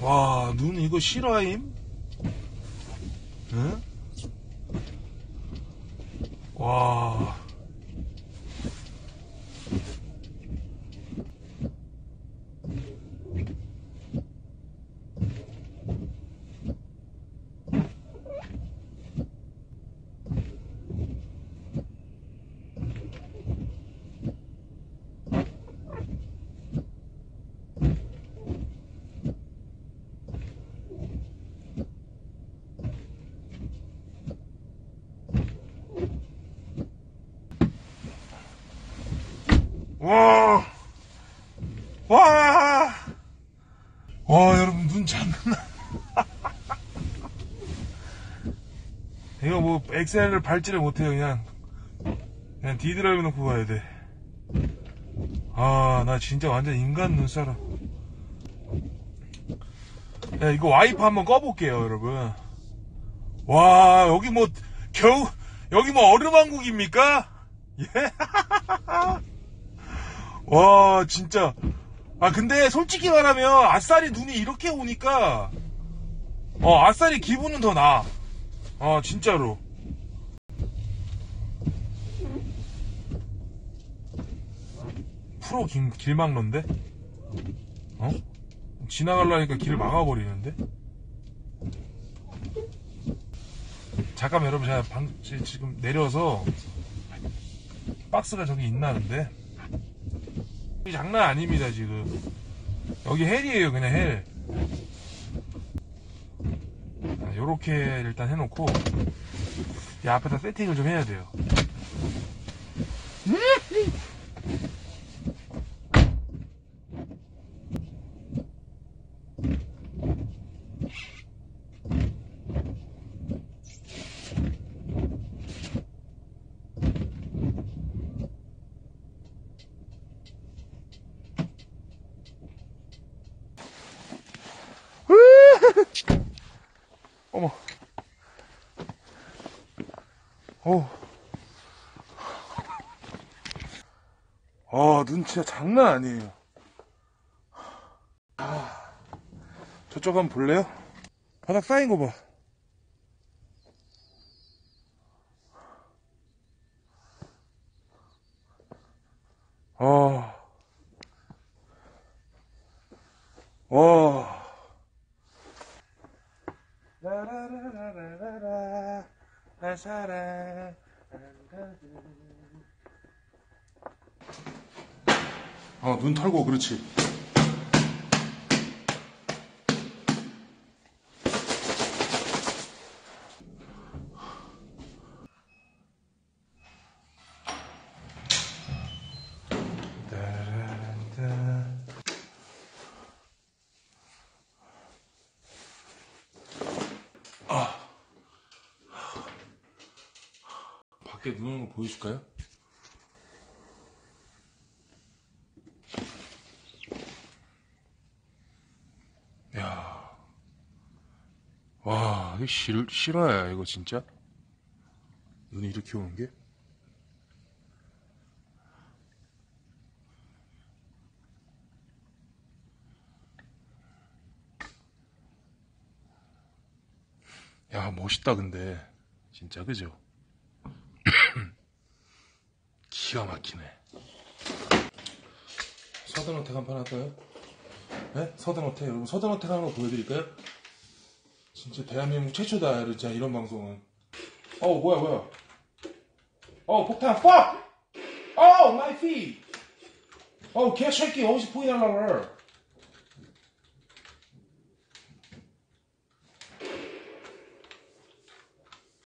와, 눈 이거 실화임? 응? 와. 와. 와. 와, 여러분, 눈 장난. 이거 뭐, 엑셀을 밟지를 못해요, 그냥. 그냥 디드라이브 놓고 가야 돼. 아, 나 진짜 완전 인간 눈사람. 야, 이거 와이프 한번 꺼볼게요, 여러분. 와, 여기 뭐, 겨우, 여기 뭐 얼음왕국입니까? 예? 와, 진짜. 아, 근데 솔직히 말하면 아싸리 눈이 이렇게 오니까, 어, 아싸리 기분은 더 나아. 어, 진짜로. 프로 길, 길막론데? 어? 지나가려니까 길을 막아버리는데? 잠깐만 여러분 제가 방, 지- 지금 내려서 박스가 저기 있나는데 이 장난 아닙니다 지금. 여기 헬이에요 그냥 헬. 자, 요렇게 일단 해놓고 이 앞에다 세팅을 좀 해야 돼요 어머 어우 아, 눈 진짜 장난 아니에요. 아, 저쪽 한번 볼래요? 바닥 쌓인 거 봐. 아, 와. 라라라라라라, 날 사랑한다는. 어, 눈 털고, 그렇지. 아. 밖에 눈 오는 거 보여줄까요? 야. 와, 이게 실, 실화야, 이거 진짜? 눈이 이렇게 오는 게? 야, 멋있다, 근데. 진짜, 그죠? 기가 막히네. 서든어택 한 판 할까요? 네? 서든어택. 여러분, 하는 거 보여드릴까요? 진짜 대한민국 최초다, 진짜 이런 방송은. 어, 뭐야, 뭐야. 어, 폭탄, fuck! 어, my feet! 어, 개새끼, 어디서 포기하려고 그래.